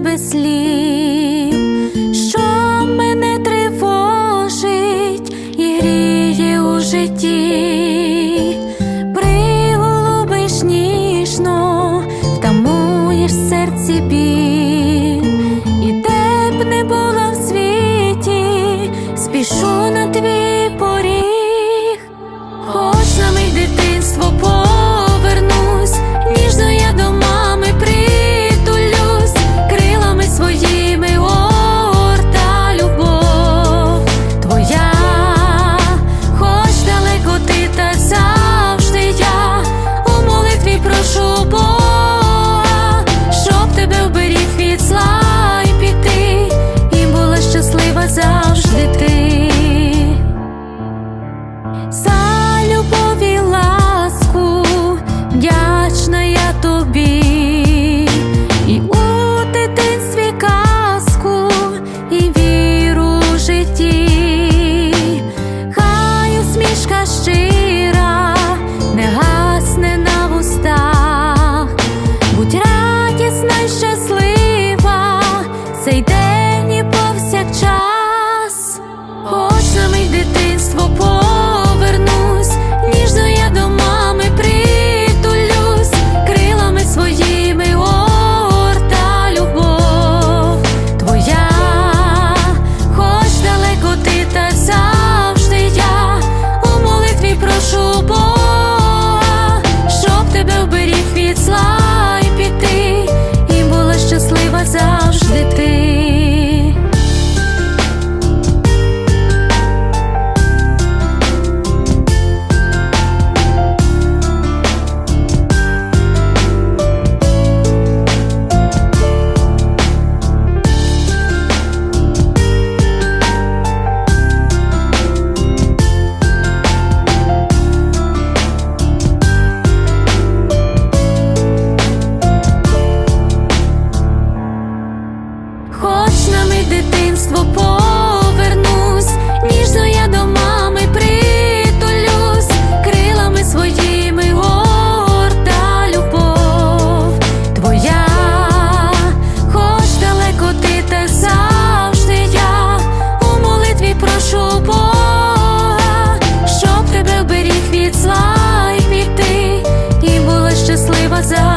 без слів, що мене тривожить і гріє у житті, приголубиш ніжно, втамуєш серці біль. street. Amazon.